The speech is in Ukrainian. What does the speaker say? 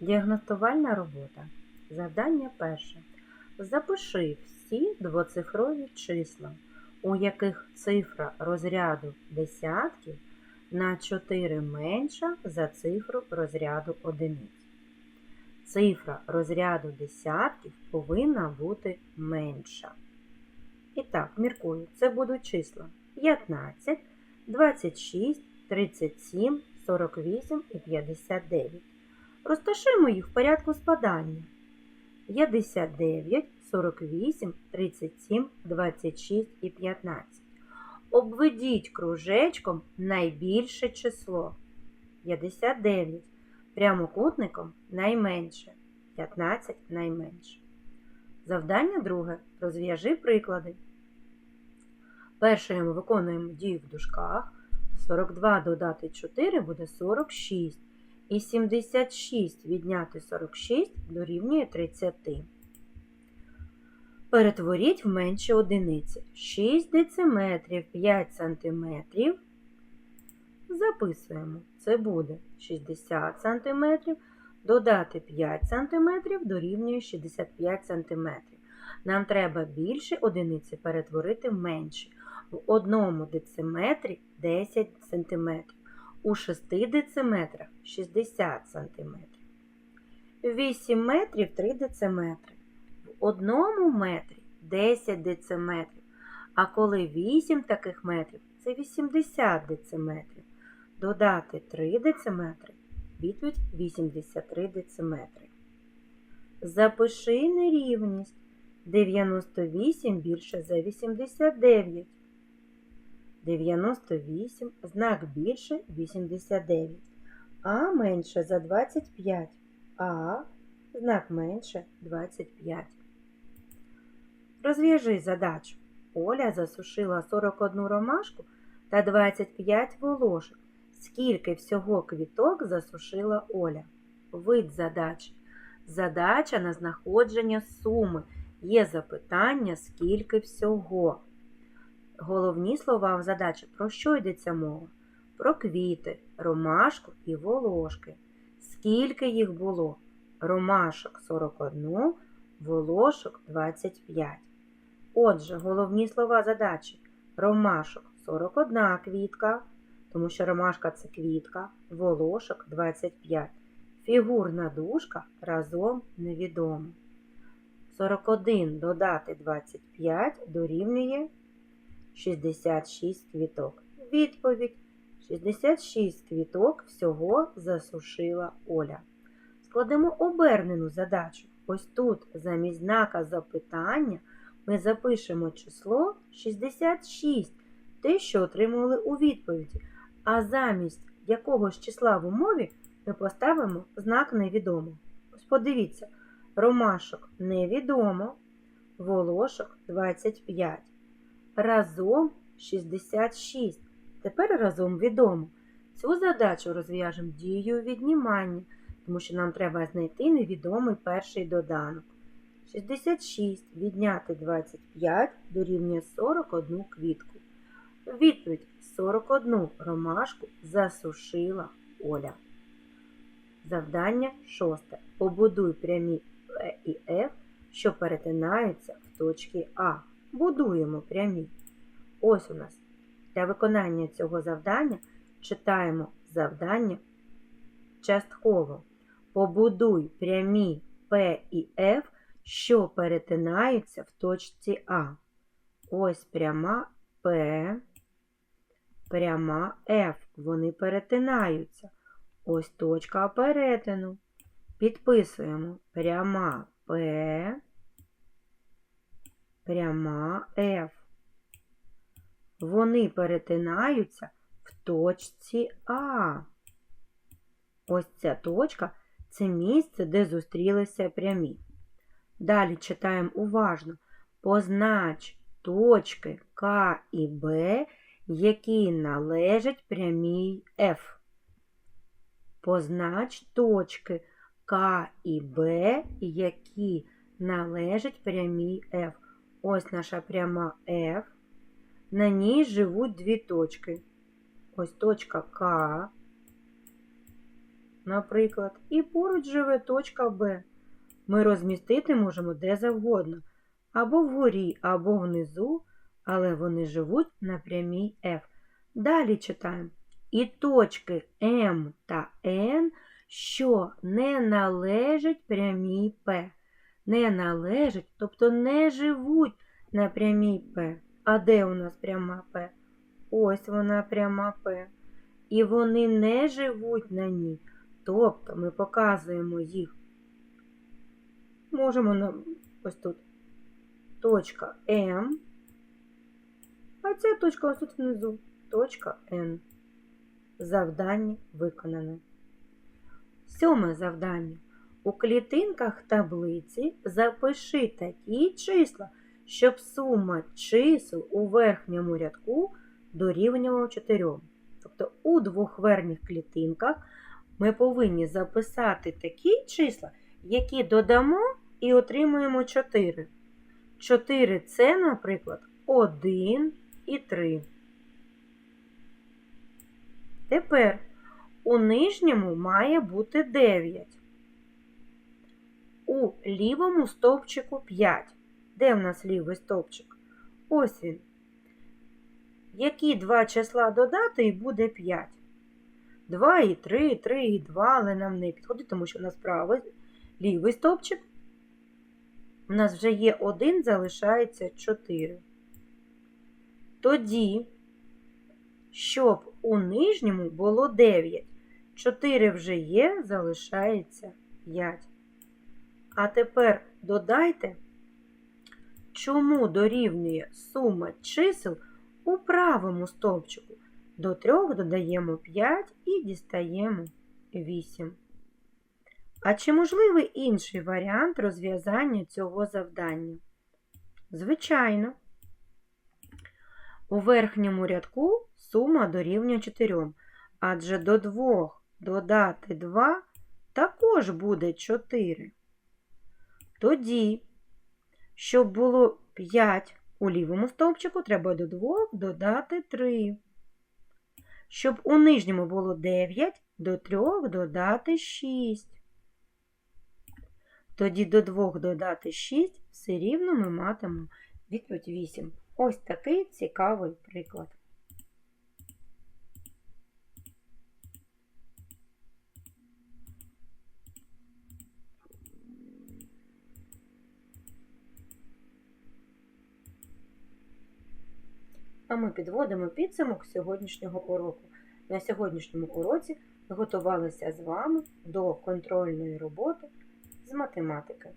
Діагностувальна робота. Завдання перше. Запиши всі двоцифрові числа, у яких цифра розряду десятків на 4 менша за цифру розряду одиниць. Цифра розряду десятків повинна бути менша. І так, міркую, це будуть числа 15, 26, 37, 48 і 59. Розташуємо їх в порядку спадання. 59, 48, 37, 26 і 15. Обведіть кружечком найбільше число. 59. Прямокутником найменше. 15 найменше. Завдання друге. Розв'яжи приклади. Перше ми виконуємо дію в дужках. 42 додати 4 буде 46. І 76 відняти 46 дорівнює 30. Перетворіть в менші одиниці. 6 дециметрів 5 сантиметрів. Записуємо. Це буде 60 сантиметрів. Додати 5 сантиметрів дорівнює 65 сантиметрів. Нам треба більше одиниці перетворити в менші. В одному дециметрі 10 сантиметрів. У 6 дециметрах 60 сантиметрів. 8 метрів 3 дециметри. В одному метрі 10 дециметрів. А коли 8 таких метрів, це 80 дециметрів. Додати 3 дециметри, відповідь 83 дециметри. Запиши нерівність. 98 більше за 89. 98 знак більше 89. А менше за 25. А знак менше 25. Розв'яжи задачу. Оля засушила 41 ромашку та 25 волошок. Скільки всього квіток засушила Оля? Вид задачі. Задача на знаходження суми. Є запитання, скільки всього. Головні слова в задачі про що йдеться мова? Про квіти, ромашку і волошки. Скільки їх було? Ромашок 41, волошок 25. Отже, головні слова задачі. Ромашок 41 квітка, тому що ромашка це квітка, волошок 25. Фігурна дужка разом невідомо. 41 додати 25 дорівнює 66 квіток. Відповідь: 66 квіток всього засушила Оля. Складемо обернену задачу. Ось тут замість знака запитання ми запишемо число 66, те, що отримували у відповіді. А замість якогось числа в умові ми поставимо знак невідомо. Ось подивіться, ромашок невідомо, волошок 25. Разом 66. Тепер разом відомо. Цю задачу розв'яжемо дією віднімання, тому що нам треба знайти невідомий перший доданок. 66 відняти 25 дорівнює 41 квітку. Відповідь 41 ромашку засушила Оля. Завдання шосте. Побудуй прямі Е і F, що перетинаються в точці А. Будуємо прямі. Ось у нас. Для виконання цього завдання читаємо завдання частково. Побудуй прямі P і F, що перетинаються в точці А. Ось пряма P, пряма F. Вони перетинаються. Ось точка перетину. Підписуємо пряма P, пряма F. Вони перетинаються в точці А. Ось ця точка це місце, де зустрілися прямі. Далі читаємо уважно. Познач точки К і Б, які належать прямій F. Познач точки К і Б, які належать прямій F. Ось наша пряма F. На ній живуть дві точки. Ось точка К наприклад, і поруч живе точка Б. Ми розмістити можемо де завгодно, або вгорі, або внизу, але вони живуть на прямій F. Далі читаємо. І точки М та Н, що не належать прямій П. Не належать, тобто не живуть на прямій П. А де у нас пряма П? Ось вона пряма П. І вони не живуть на ній. Тобто ми показуємо їх. Можемо на ось тут точка М. А ця точка ось тут внизу. Точка Н. Завдання виконане. Сьоме завдання. У клітинках таблиці запиши такі числа, щоб сума чисел у верхньому рядку дорівнювала 4. Тобто у двох верхніх клітинках ми повинні записати такі числа, які додамо і отримуємо 4. 4 це, наприклад, 1 і 3. Тепер у нижньому має бути 9. У лівому стовпчику 5. Де в нас лівий стовпчик? Ось він. Які два числа додати і буде 5? 2 і 3, 3 і 2, але нам не підходить, тому що у нас правий лівий стовпчик. У нас вже є 1, залишається 4. Тоді, щоб у нижньому було 9. 4 вже є, залишається 5. А тепер додайте, чому дорівнює сума чисел у правому стовпчику. До 3 додаємо 5 і дістаємо 8. А чи можливий інший варіант розв'язання цього завдання? Звичайно. У верхньому рядку сума дорівнює 4, адже до 2 додати 2 також буде 4. Тоді, щоб було 5 у лівому стовпчику, треба до 2 додати 3. Щоб у нижньому було 9, до 3 додати 6. Тоді до 2 додати 6, все рівно ми матимемо відповідь 8. Ось такий цікавий приклад. Ми підводимо підсумок сьогоднішнього уроку. На сьогоднішньому уроці готувалися з вами до контрольної роботи з математики.